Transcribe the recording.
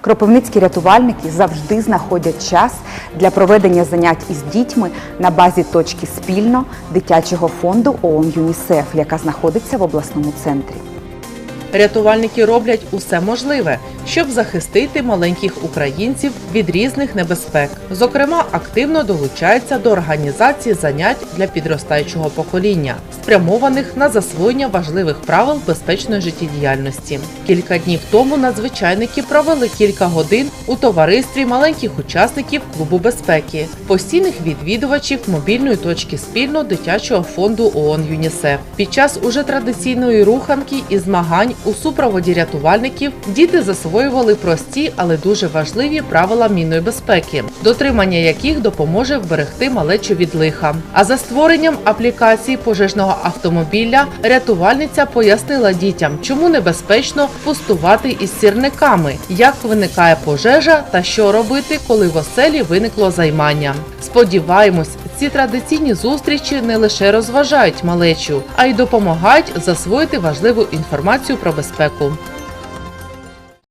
Кропивницькі рятувальники завжди знаходять час для проведення занять із дітьми на базі точки спільно дитячого фонду ООН ЮНІСЕФ, яка знаходиться в обласному центрі. Рятувальники роблять усе можливе, щоб захистити маленьких українців від різних небезпек. Зокрема, активно долучаються до організації занять для підростаючого покоління, спрямованих на засвоєння важливих правил безпечної життєдіяльності. Кілька днів тому надзвичайники провели кілька годин у товаристві маленьких учасників клубу безпеки, постійних відвідувачів мобільної точки спільно дитячого фонду ООН ЮНІСЕФ. Під час уже традиційної руханки і змагань у супроводі рятувальників діти засвоювали прості, але дуже важливі правила мінної безпеки, дотримання яких допоможе вберегти малечу від лиха. А за створенням аплікації пожежного автомобіля рятувальниця пояснила дітям, чому небезпечно пустувати із сірниками, як виникає пожежа та що робити, коли в оселі виникло займання. Сподіваємось, ці традиційні зустрічі не лише розважають малечу, а й допомагають засвоїти важливу інформацію про безпеку.